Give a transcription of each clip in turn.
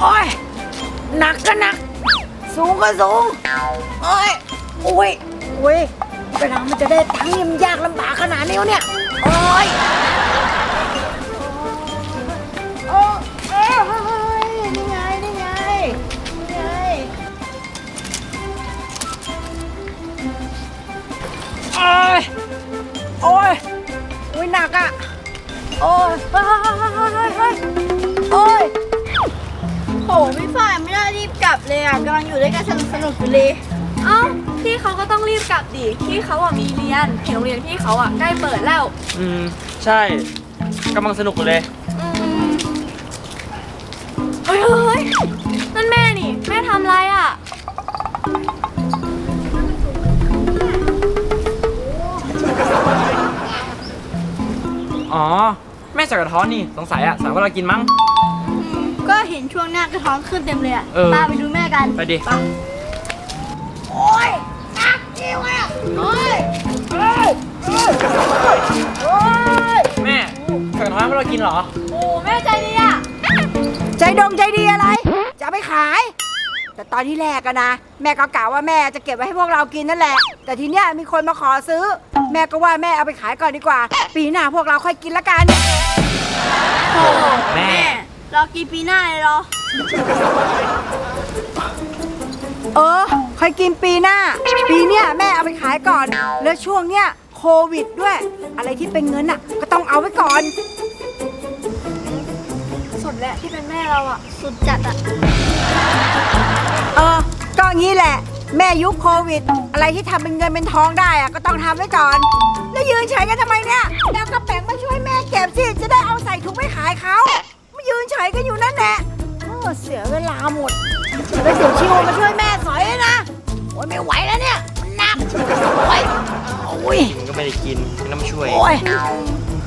โอ้ยหนักก็หนัก สูงก็สูงโอ้ยโอ้ยโอ้ยเวลามันจะได้ตังค์นี่มันยากลำบากขนาดนี้วะเนี่ยโอ้ยโอ้เอ้ยเฮ้ยนี่ไงนี่ไงนี่ไงโอ้ยโอ้ยโอ้ยหนักอะโอ้ยเฮ้ยเฮ้ยเฮ้ยเฮ้ย หพี่ฝ่ายไม่น่ารีบกลับเลยอะกำลังอยู่ด้วยกันสนุกสนุกอยู่เลยเอ้าพี่เขาก็ต้องรีบกลับดิพี่เขาอะมีเรียนเห็นโรงเรียนพี่เขาอะใกล้เปิดแล้ว อืม ใช่กำลังสนุกอยู่เลย อืมเฮ้ยเฮ้ยเฮ้ยนั่นแม่นี่ แม่ทำอะไรอะ อ๋อ แม่ใส่กระท้อนนี่ สงสัยอะสาวว่าเรากินมั้ง ก็เห็นช่วงหน้ากระท้อนขึ้นเต็มเลยอะเออ ป้าไปดูแม่กันไปดิ โอ้ยหนักจริงอะโอ้ยโอ้ยโอ้ยโอ้ยแม่ใส่กระท้อนให้เรากินเหรอ โอ้แม่ใจดีอะใจดงใจดีอะไร จะเอาไปขาย แต่ตอนที่แรกอะนะ แม่ก็กล่าวว่าแม่จะเก็บไว้ให้พวกเรากินนั่นแหละ แต่ทีเนี้ยมีคนมาขอซื้อ แม่ก็ว่าแม่เอาไปขายก่อนดีกว่า ปีหน้าพวกเราค่อยกินละกัน แม่ รอกี่ปีหน้าเลยเหรอ เออค่อยกินปีหน้า ปีเนี้ยแม่เอาไปขายก่อน แล้วช่วงเนี้ยโควิดด้วย อะไรที่เป็นเงินอะก็ต้องเอาไว้ก่อน สุดแหละที่เป็นแม่เราอะ สุดจัดอะ เออก็งี้แหละ แม่ยุคโควิด อะไรที่ทำเป็นเงินเป็นทองได้อะก็ต้องทำไว้ก่อน แล้วยืนเฉยกันทำไมเนี่ยแล้วก็แบ่งมาช่วยแม่เก็บสิ จะได้เอาใส่ถุงไปขายเขาไม่ ยืนเฉยกันอยู่นั่นแหละเออเสียเวลาหมดแล้วเดี๋ยวชิวมาช่วยแม่สอยนะโอ้ยไม่ไหวแล้วเนี่ยมันหนักโอ้ยโอ้ยกินก็ไม่ได้กินไม่ต้องมาช่วยโอ้ย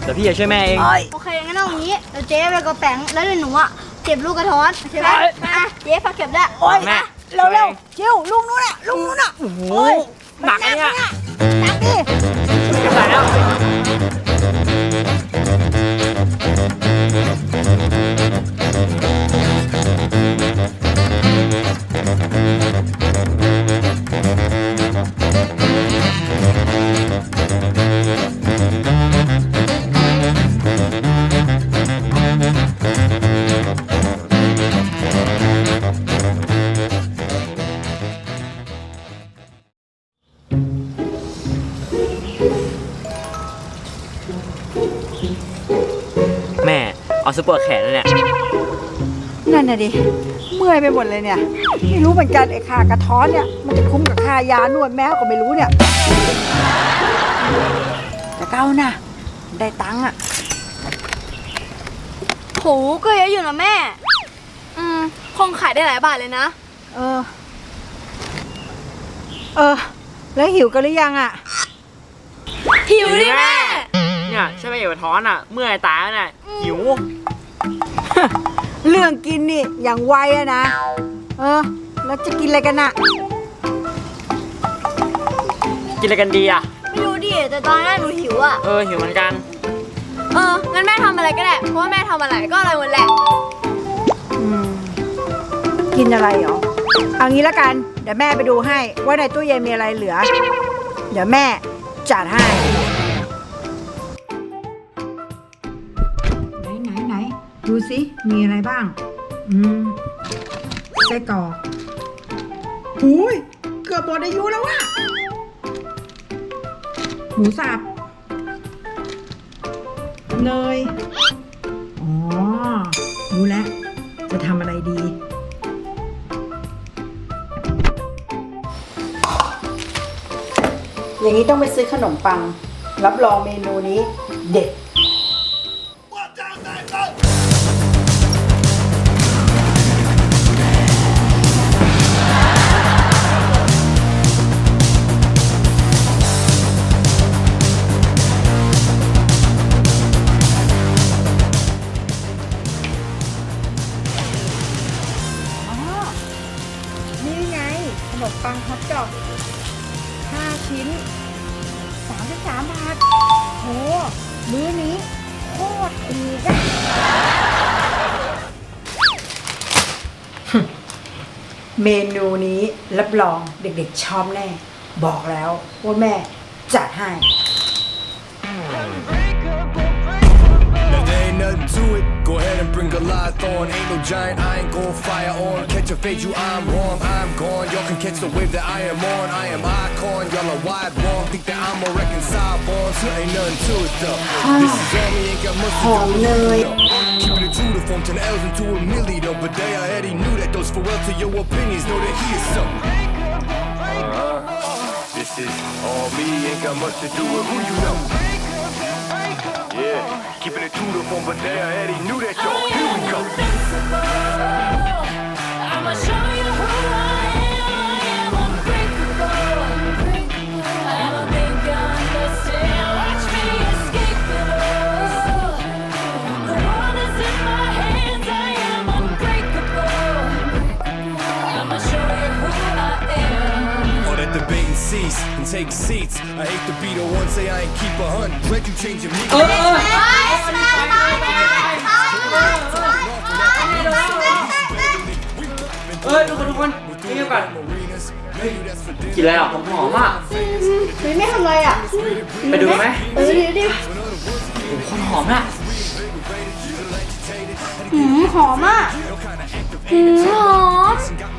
เดี๋ยวพี่จะช่วยแม่เอง โอ้ยโอเคงั้นเอาอย่างนี้เดี๋ยวเจ๊ไปกระแป๋งแล้วเดี๋ยวหนูอะเก็บลูกกระท้อนโอเคไหมเอ้ยอะเจ๊ฝากเก็บด้วยโอ้ยแม่ เร็วเร็วๆชิวลุงนู้นน่ะลุงนู้นน่ะโอ้โหโอ้ยหนักอะเนี่ย หนักดิใส่แล้ なるほど。 เอาซุปเปอร์แขนแล้วเนี่ยนั่นน่ะดิ เมื่อยไปหมดเลยเนี่ย ไม่รู้เหมือนกันไอ้ค่ากระท้อนเนี่ย มันจะคุ้มกับค่ายานวดแมวก็ไม่รู้เนี่ย แต่เก้านะได้ตังค์อะ โหก็เยอะอยู่นะแม่ อืม คงขายได้หลายบาทเลยนะ เออ เออ แล้วหิวกันหรือยังอะ หิวดิแม่ เนี่ยช่วยแม่เก็บกระท้อนอะ เมื่อยตายแล้วเนี่ยหิว เรื่องกินนี่อย่างไวอะนะ เออ แล้วจะกินอะไรกันน่ะกินอะไรกันดีอะ ไม่รู้ดิแต่ตอนนี้หนูหิวอะ เออหิวเหมือนกัน เอองั้นแม่ทำอะไรก็ได้ เพราะว่าแม่ทำอะไรก็อร่อยหมดแหละ อืมกินอะไรเหรอ เอางี้ละกัน เดี๋ยวแม่ไปดูให้ ว่าในตู้เย็นมีอะไรเหลือ เดี๋ยวแม่จัดให้ ดูสิ มีอะไรบ้าง อืมไส้กรอกหูยเกือบหมดอายุแล้วอะหมูสับ เนย อ๋อ รู้แล้ว จะทำอะไรดี อย่างนี้ต้องไปซื้อขนมปัง รับรองเมนูนี้เด็ด โคตรถูกอะเมนูนี้รับรองเด็กๆชอบแน่ บอกแล้วว่าแม่จัดให้ nothing to it. Go ahead and bring a lot on. Ain't no giant, I ain't gon' fire on. Catch a fade, you I'm wrong, I'm gone. Y'all can catch the wave that I am on. I am icon, y'all are wide wrong. Think that I'm a reconcile bonds. Here ain't nothing to it though. This is on ain't got much to do with it. it true form 10 L's into a milli though. But they already knew that those farewell to your opinions. Know that he is something. Uh-huh. This is all me, ain't got much to do with who you know. Yeah, keeping it true to form, but they already knew that y'all. Here we go. I'ma show you who I am. Take seats. I hate to be the one say I ain't keep a hunt. Dread you changing me. เออเออ เอ้ยทุกคนทุกคนนี่เดี๋ยวก่อน กินอะไรอะหอมหอมๆอะเฮ้ยไม่ทำอะไรอะไปดูไหมเออดิดิโอ้โหคนหอมอะหืมหอมอะหืมหอม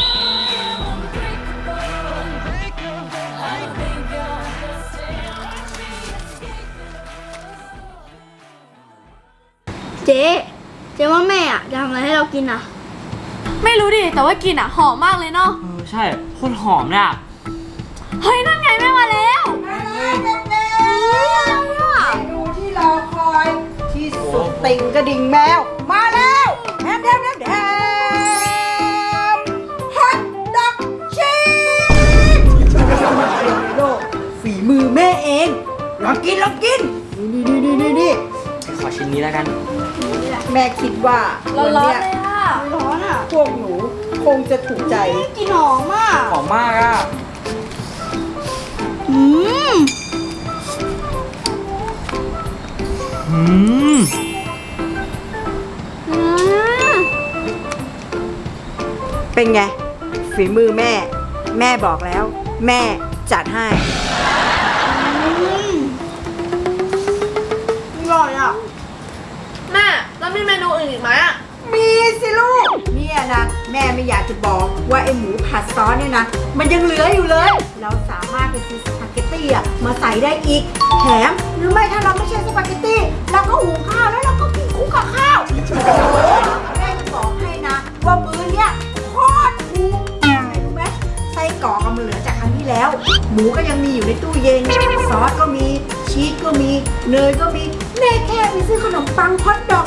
จ๊ เจ๊ว่าแม่อะจะทำอะไรให้เรากินอะไม่รู้ดิ แต่ว่ากลิ่นอะหอมมากเลยเนาะ เออใช่คนหอมเนี่ยเฮ้ย นั่นไงแม่มาแล้วดูที่รอคอยที่สุดติ่งกระดิ่งแมว มาแล้วแฮมแฮมแฮมแฮมฮัตดอกชีสโลฝีมือแม่เองลองกินลองกิน นี่นี่นี่นี่นี่ขอชิ้นนี้แล้วกัน แม่คิดว่าร้วัอนๆเนี้ยเลยอะร้อนอะพวกหนูคงจะถูกใจกลิ่นหอมอะหอมมากอะอืมอืมอืมเป็นไงฝีมือแม่ แม่บอกแล้ว แม่จัดให้ แม่ไม่อยากจะบอกว่าไอหมูผัดซอสเนี่ยนะ มันยังเหลืออยู่เลย เราสามารถไปซื้อสปาเกตตี้อะมาใส่ได้อีก แถมหรือไม่ถ้าเราไม่ใช่สปาเกตตี้เราก็หุงข้าวแล้วเราก็กินคู่กับข้าวโอ้โหแม่จะบอกให้นะ ว่ามื้อเนี้ยโคตรคุ้มอะไรรู้ไหมไส้กรอกอะมันเหลือจากครั้งที่แล้ว หมูก็ยังมีอยู่ในตู้เย็น ซอสก็มีชีสก็มีเนยก็มีแม่แค่ไปซื้อขนมปังฮอตดอก